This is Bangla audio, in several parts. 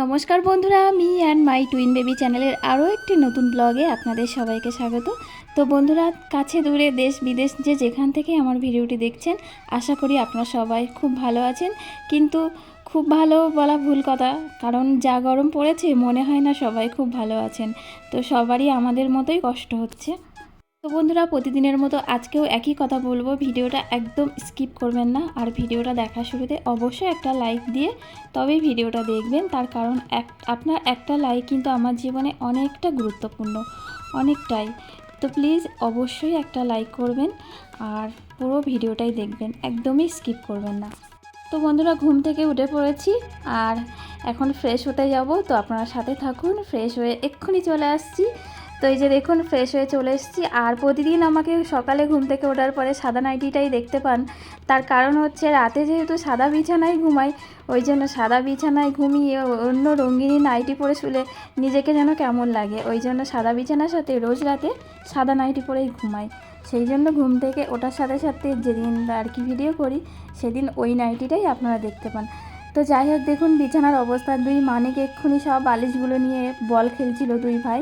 নমস্কার বন্ধুরা, আমি অ্যান্ড মাই টুইন বেবি চ্যানেলের আরও একটি নতুন ব্লগে আপনাদের সবাইকে স্বাগত। তো বন্ধুরা, কাছে দূরে দেশ বিদেশ যে যেখান থেকে আমার ভিডিওটি দেখছেন, আশা করি আপনারা সবাই খুব ভালো আছেন। কিন্তু খুব ভালো বলা ভুল কথা, কারণ যা গরম পড়েছে মনে হয় না সবাই খুব ভালো আছেন। তো সবারই আমাদের মতোই কষ্ট হচ্ছে। তো বন্ধুরা, প্রতিদিনের মতো আজকেও একই কথা বলব। ভিডিওটা একদম স্কিপ করবেন না। আর ভিডিওটা দেখার শুরুতে অবশ্যই একটা লাইক দিয়ে তবেই ভিডিওটা দেখবেন। তার কারণ এক, আপনার একটা লাইক কিন্তু আমার জীবনে অনেকটা গুরুত্বপূর্ণ, অনেকটাই। তো প্লিজ অবশ্যই একটা লাইক করবেন আর পুরো ভিডিওটাই দেখবেন। একদমই স্কিপ করবেন না। তো বন্ধুরা, ঘুম থেকে উঠে পড়েছি আর এখন ফ্রেশ হতে যাব। তো আপনারা সাথে থাকুন, ফ্রেশ হয়ে এক্ষুনি চলে আসছি। তো এই যে দেখুন ফ্রেশ হয়ে চলে এসেছি। আর প্রতিদিন আমাকে সকালে ঘুম থেকে ওঠার পরে সাদা নাইটিটাই দেখতে পান। তার কারণ হচ্ছে রাতে যেহেতু সাদা বিছানায় ঘুমাই, ওই জন্য সাদা বিছানায় ঘুমিয়ে অন্য রঙ্গিনী নাইটি পরে শুলে নিজেকে যেন কেমন লাগে। ওই জন্য সাদা বিছানার সাথে রোজ রাতে সাদা নাইটি পরেই ঘুমাই। সেই জন্য ঘুম থেকে ওঠার সাথে সাথে যেদিন আর কি ভিডিও করি, সেদিন ওই নাইটিটাই আপনারা দেখতে পান। তো যাই হোক, দেখুন বিছানার অবস্থা দুই মানিক এক্ষুনি সব বালিশগুলো নিয়ে বল খেলছিল দুই ভাই।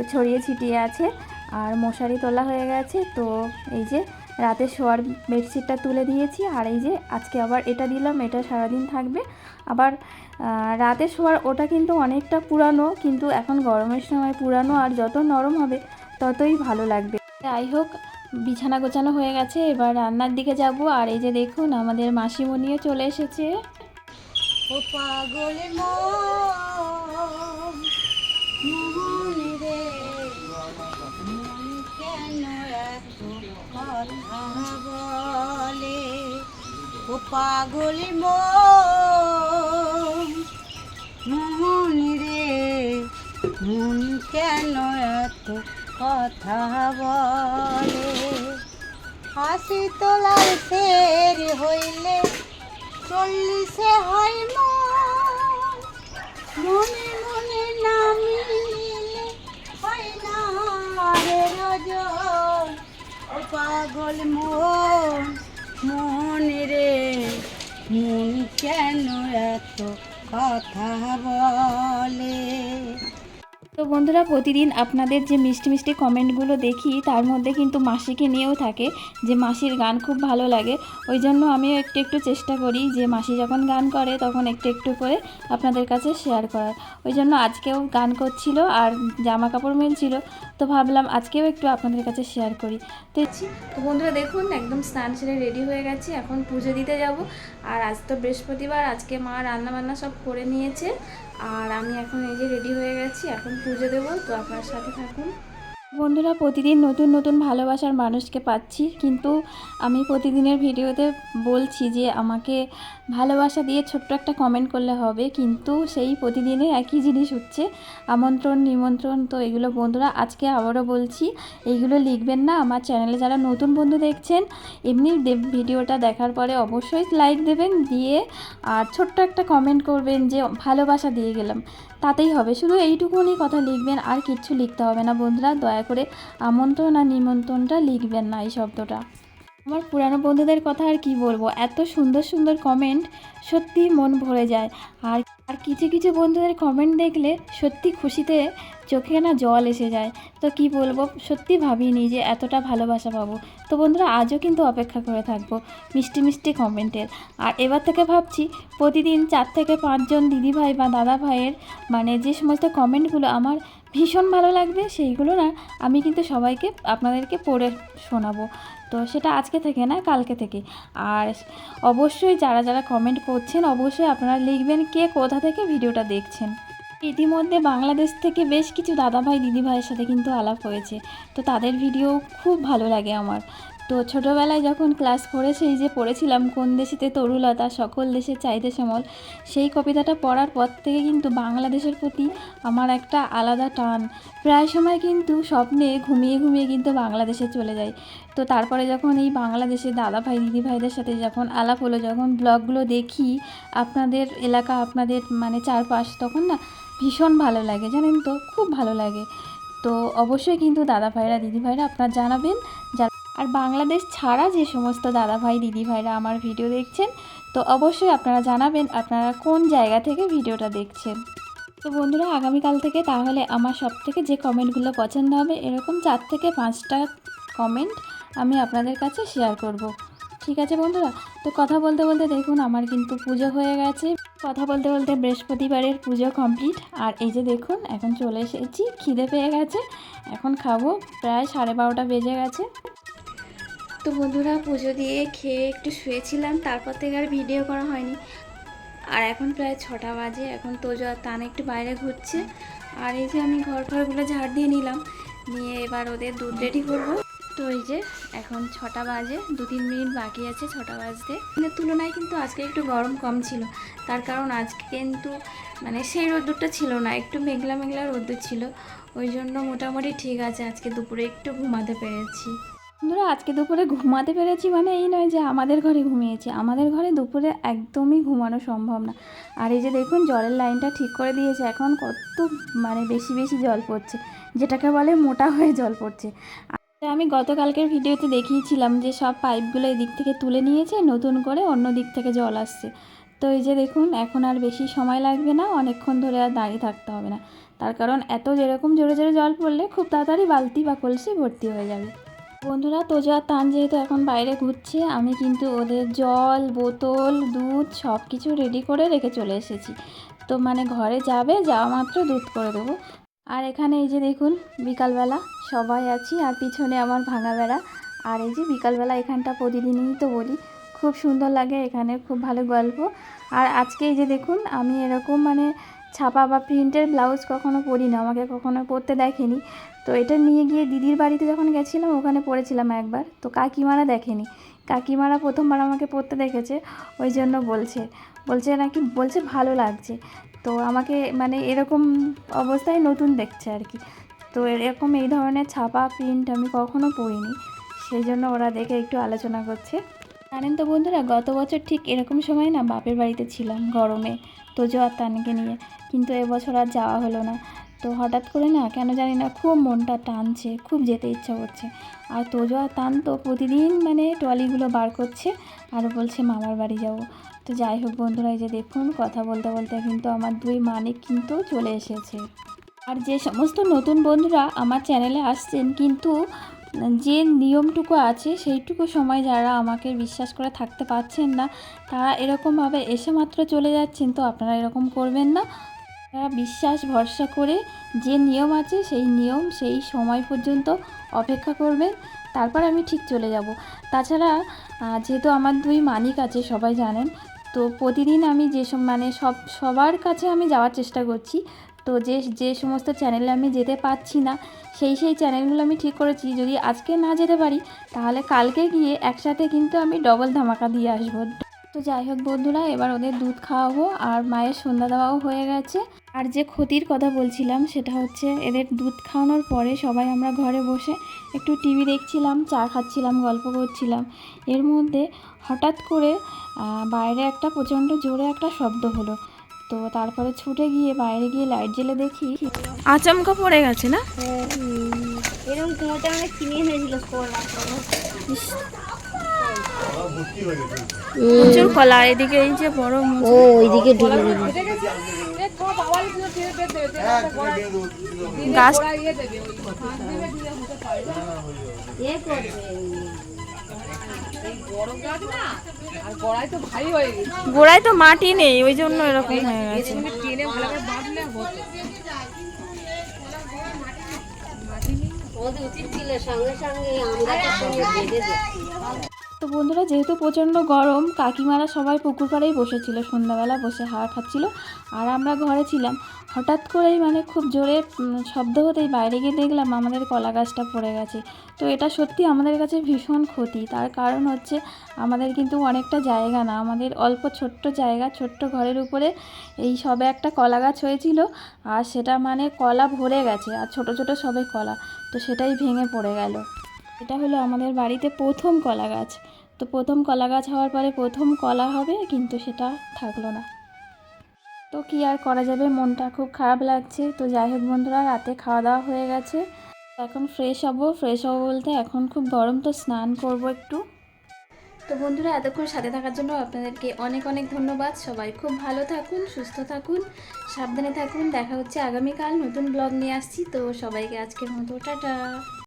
তো ছড়িয়ে ছিটিয়ে আছে আর মশারি তোলা হয়ে গেছে। তো এই যে রাতে শোয়ার বেডশিটটা তুলে দিয়েছি আর এই যে আজকে আবার এটা দিলাম, এটা সারাদিন থাকবে। আবার রাতে শোয়ার ওটা কিন্তু অনেকটা পুরানো, কিন্তু এখন গরমের সময় পুরানো আর যত নরম হবে ততই ভালো লাগবে। যাই হোক, বিছানা গোছানো হয়ে গেছে, এবার রান্নার দিকে যাব। আর এই যে দেখুন আমাদের মাসিমণিও চলে এসেছে। ও পাগল ও পাগল মন। রে, মন কেন এত কথা বলে? হাসি তোলার ফের হইলে চল্লিশে হয় মন। মনে না মিলে না রে রজন ও পাগল মন মন রে মন কেন এত কথা বলে? তো বন্ধুরা, প্রতিদিন আপনাদের যে মিষ্টি মিষ্টি কমেন্টগুলো দেখি, তার মধ্যে কিন্তু মাসিকে নিয়েও থাকে যে মাসির গান খুব ভালো লাগে। ওই জন্য আমিও একটু একটু চেষ্টা করি যে মাসি যখন গান করে, তখন একটু একটু করে আপনাদের কাছে শেয়ার করার। ওই জন্য আজকেও গান করছিল আর জামা কাপড় মেলছিল। তো ভাবলাম আজকেও একটু আপনাদের কাছে শেয়ার করি। দেখছি, তো বন্ধুরা দেখুন, একদম স্নান সেরে রেডি হয়ে গেছি, এখন পুজো দিতে যাব। আর আজ তো বৃহস্পতিবার, আজকে মা রান্না বান্না সব করে নিয়েছে। আর আমি এখন এই যে রেডি হয়ে গেছি, এখন পুজো দেবো, তো আপনার সাথে থাকুন। বন্ধুরা, প্রতিদিন নতুন নতুন ভালোবাসার মানুষকে পাচ্ছি, কিন্তু আমি প্রতিদিনের ভিডিওতে বলছি যে আমাকে ভালোবাসা দিয়ে ছোট্ট একটা কমেন্ট করলে হবে, কিন্তু সেই প্রতিদিনে একই জিনিস হচ্ছে, আমন্ত্রণ, নিমন্ত্রণ, তো এগুলো বন্ধুরা আজকে আবারও বলছি, এইগুলো লিখবেন না, আমার চ্যানেলে যারা নতুন বন্ধু দেখছেন, এমনি ভিডিওটা দেখার পরে অবশ্যই লাইক দেবেন, দিয়ে আর ছোট্ট একটা কমেন্ট করবেন যে ভালোবাসা দিয়ে গেলাম। তাতেই হবে। শুধু এইটুকুনি কথা লিখবেন, আর কিচ্ছু লিখতে হবে না বন্ধুরা। দয়া করে আমন্ত্রণ আর নিমন্ত্রণটা লিখবেন না এই শব্দটা। আমার পুরানো বন্ধুদের কথা আর কি বলব? এত সুন্দর সুন্দর কমেন্ট সত্যি মন ভরে যায়। আর আর কিছু কিছু বন্ধুদের কমেন্ট দেখলে সত্যি খুশিতে চোখে না জল এসে যায়। তো কি বলব, সত্যি ভাবিনি যে এতটা ভালোবাসা পাবো। তো বন্ধুরা, আজও কিন্তু অপেক্ষা করে থাকব মিষ্টি মিষ্টি কমেন্টের আর এবার থেকে ভাবছি, প্রতিদিন চার থেকে পাঁচজন দিদিভাই বা দাদা ভাইয়ের মানে যে সমস্ত কমেন্টগুলো আমার ভীষণ ভালো লাগবে সেইগুলো না আমি কিন্তু সবাইকে আপনাদেরকে পড়ে শোনাবো। তো সেটা আজকে থেকে না, কালকে থেকে। আর অবশ্যই যারা যারা কমেন্ট করছেন, অবশ্যই আপনারা লিখবেন কে কোথা থেকে ভিডিওটা দেখছেন। ইতিমধ্যে বাংলাদেশ থেকে বেশ কিছু দাদাভাই, দিদিভাইয়ের সাথে কিন্তু আলাপ হয়েছে। তো তাদের ভিডিও খুব ভালো লাগে আমার। তো ছোটোবেলায় যখন ক্লাস ফোরে সেই যে পড়েছিলাম, কোন দেশেতে তরুলতা, সকল দেশের চাইতে সমল সেই কবিতাটা পড়ার পর থেকে কিন্তু বাংলাদেশের প্রতি আমার একটা আলাদা টান। প্রায় সময় কিন্তু স্বপ্নে ঘুমিয়ে ঘুমিয়ে কিন্তু বাংলাদেশে চলে যাই। তো তারপরে যখন এই বাংলাদেশের দাদা ভাই দিদি ভাইদের সাথে যখন আলাপ হলো, যখন ব্লগগুলো দেখি, আপনাদের এলাকা, আপনাদের মানে চারপাশ, তখন না ভীষণ ভালো লাগে, জানেন তো? খুব ভালো লাগে। তো অবশ্যই কিন্তু দাদা ভাইরা দিদি ভাইরা আপনারা জানাবেন, যারা আর বাংলাদেশ ছাড়া যে সমস্ত দাদা ভাই দিদি ভাইরা আমার ভিডিও দেখছেন, তো অবশ্যই আপনারা জানাবেন আপনারা কোন জায়গা থেকে ভিডিওটা দেখছেন। তো বন্ধুরা, আগামীকাল থেকে তাহলে আমার সব থেকে যে কমেন্টগুলো পছন্দ হবে, এরকম চার থেকে পাঁচটা কমেন্ট আমি আপনাদের কাছে শেয়ার করব। ঠিক আছে বন্ধুরা? তো কথা বলতে বলতে দেখুন, আমার কিন্তু পুজো হয়ে গেছে। কথা বলতে বলতে বৃহস্পতিবারের পুজো কমপ্লিট। আর এই যে দেখুন, এখন চলে এসেছি, খিদে পেয়ে গেছে। এখন খাব, প্রায় সাড়ে বারোটা বেজে গেছে। তো বন্ধুরা পুজো দিয়ে খেয়ে একটু শুয়েছিলাম, তারপর থেকে আর ভিডিও করা হয়নি। আর এখন প্রায় ছটা বাজে, এখন তোজো আর তান একটু বাইরে ঘুরছে। আর এই যে আমি ঘর ঘরগুলো ঝাড় দিয়ে নিলাম, নিয়ে এবার ওদের দুধ রেডি করব। তো এই যে এখন ছটা বাজে দু তিন মিনিট বাকি আছে ছটা বাজতে। দিনের তুলনায় কিন্তু আজকে একটু গরম কম ছিল। তার কারণ আজকে কিন্তু মানে সেই রোদ্দুরটা ছিল না, একটু মেঘলা মেঘলা রোদ্দুর ছিল। ওই জন্য মোটামুটি ঠিক আছে, আজকে দুপুরে একটু ঘুমাতে পেরেছি। বন্ধুরা, আজকে দুপুরে ঘুমাতে পেরেছি মানে এই নয় যে আমাদের ঘরে ঘুমিয়েছি। আমাদের ঘরে দুপুরে একদমই ঘুমানো সম্ভব না। আর এই যে দেখুন, জলের লাইনটা ঠিক করে দিয়েছে। এখন কত মানে বেশি বেশি জল পড়ছে, যেটাকে বলে মোটা হয়ে জল পড়ছে। আমি গতকালকের ভিডিওতে দেখিয়েছিলাম যে সব পাইপগুলো এদিক থেকে তুলে নিয়েছে, নতুন করে অন্য দিক থেকে জল আসছে। তো এই যে দেখুন, এখন আর বেশি সময় লাগবে না, অনেকক্ষণ ধরে আর দাঁড়িয়ে থাকতে হবে না। তার কারণ এত যেরকম জোরে জোরে জল পড়লে খুব তাড়াতাড়ি বালতি বা কলসি ভর্তি হয়ে যাবে। বন্ধুরা, তোজো তান যেহেতু এখন বাইরে ঘুরছে, আমি কিন্তু ওদের জল, বোতল, দুধ সব কিছু রেডি করে রেখে চলে এসেছি। তো মানে ঘরে যাবে, যাওয়া মাত্র দুধ করে দেবো। আর এখানে এই যে দেখুন, বিকালবেলা সবাই আছি, আর পিছনে আমার ভাঙা বেড়া। আর এই যে বিকালবেলা এখানটা প্রতিদিনই তো বলি, খুব সুন্দর লাগে এখানে, খুব ভালো গল্প। আর আজকে এই যে দেখুন, আমি এরকম মানে ছাপা বা প্রিন্টের ব্লাউজ কখনো পরি না আমাকে কখনো পরতে দেখেনি। তো এটা নিয়ে গিয়ে দিদির বাড়িতে যখন গেছিলাম, ওখানে পড়েছিলাম একবার। তো কাকিমারা দেখেনি। কাকিমারা প্রথমবার আমাকে পড়তে দেখেছে, ওই জন্য বলছে। বলছে নাকি, বলছে ভালো লাগছে। তো আমাকে মানে এরকম অবস্থায় নতুন দেখছে আর কি। তো এরকম এই ধরনের ছাপা প্রিন্ট আমি কখনো পড়িনি। সেই জন্য ওরা দেখে একটু আলোচনা করছে। জানেন তো বন্ধুরা, গত বছর ঠিক এরকম সময় না বাপের বাড়িতে ছিলাম গরমে তোজো আর তানকে নিয়ে। কিন্তু এবছর আর যাওয়া হলো না। তো হঠাৎ করে না কেন জানি না খুব মনটা টানছে, খুব যেতে ইচ্ছা করছে। আর তোজো আর তান তো প্রতিদিন মানে ট্রলিগুলো বার করছে আর বলছে, মামার বাড়ি যাব তো যাই হোক বন্ধুরা, এই যে দেখুন কথা বলতে বলতে কিন্তু আমার দুই মানিক কিন্তু চলে এসেছে। আর যে সমস্ত নতুন বন্ধুরা আমার চ্যানেলে আসছেন কিন্তু যে নিয়মটুকু আছে সেইটুকু সময় যারা আমাকে বিশ্বাস করে থাকতে পারছেন না, তারা এরকমভাবে এসে মাত্র চলে যাচ্ছেন, তো আপনারা এরকম করবেন না। বিশ্বাস, ভরসা করে যে নিয়ম আছে সেই নিয়ম সেই সময় পর্যন্ত অপেক্ষা করবেন তারপর আমি ঠিক চলে যাব। তাছাড়া যেহেতু আমার দুই মানিক আছে, সবাই জানেন, তো প্রতিদিন আমি যে সব মানে সব, সবার কাছে আমি যাওয়ার চেষ্টা করছি। তো যে যে সমস্ত চ্যানেলে আমি যেতে পারছি না, সেই সেই চ্যানেলগুলো আমি ঠিক করেছি। যদি আজকে না যেতে পারি, তাহলে কালকে গিয়ে একসাথে কিন্তু আমি ডবল ধামাকা দিয়ে আসব। তো যাই হোক বন্ধুরা এবার ওদের দুধ খাওয়াবো আর মায়ের সন্ধ্যা দেওয়াও হয়ে গেছে। আর যে ক্ষতির কথা বলছিলাম সেটা হচ্ছে এদের দুধ খাওয়ানোর পরে সবাই আমরা ঘরে বসে একটু টিভি দেখছিলাম চা খাচ্ছিলাম গল্প করছিলাম। এর মধ্যে হঠাৎ করে বাইরে একটা প্রচণ্ড জোরে একটা শব্দ হলো। তো তারপরে ছুটে গিয়ে বাইরে গিয়ে লাইট জ্বেলে দেখি আচমকা পড়ে গেছে না? এরকম কিনে এনেছিল প্রচুর কলা এদিকে এই যে বড় ও ওইদিকে ঢুকে গাছ এ করবে। আর গড়াই তো ভারী হয়ে গেছে গোড়ায় তো মাটি নেই ওই জন্য এরকম হয়ে গেছে। সঙ্গে সঙ্গে আমরা সঙ্গে বেঁধে দেয় তো বন্ধুরা, যেহেতু প্রচণ্ড গরম, কাকিমারা সবাই পুকুর পাড়েই বসেছিল। সন্ধ্যাবেলা বসে হাওয়া খাচ্ছিল আর আমরা ঘরে ছিলাম। হঠাৎ করেই মানে খুব জোরে শব্দ হতেই বাইরে গিয়ে দেখলাম আমাদের কলা গাছটা পড়ে গেছে। তো এটা সত্যি আমাদের কাছে ভীষণ ক্ষতি। তার কারণ হচ্ছে আমাদের কিন্তু অনেকটা জায়গা না। আমাদের অল্প ছোট্ট জায়গা, ছোট্ট ঘরের উপরে এই সবে একটা কলা গাছ হয়েছিল আর সেটা মানে কলা ভরে গেছে। আর ছোট ছোট সবে কলা। তো সেটাই ভেঙে পড়ে গেল। এটা হলো আমাদের বাড়িতে প্রথম কলা গাছ। তো প্রথম কলা গাছ হওয়ার পরে প্রথম কলা হবে, কিন্তু সেটা থাকল না। তো কি আর করা যাবে? মনটা খুব খারাপ লাগছে। তো যাই হোক বন্ধুরা, রাতে খাওয়া দাওয়া হয়ে গেছে। এখন ফ্রেশ হব। ফ্রেশ হব বলতে এখন খুব গরম, তো স্নান করব একটু। তো বন্ধুরা, এতক্ষণ সাথে থাকার জন্য আপনাদেরকে অনেক অনেক ধন্যবাদ। সবাই খুব ভালো থাকুন, সুস্থ থাকুন, সাবধানে থাকুন। দেখা হচ্ছে আগামীকাল নতুন ব্লগ নিয়ে আসছি। তো সবাইকে আজকের মতো, টাটা।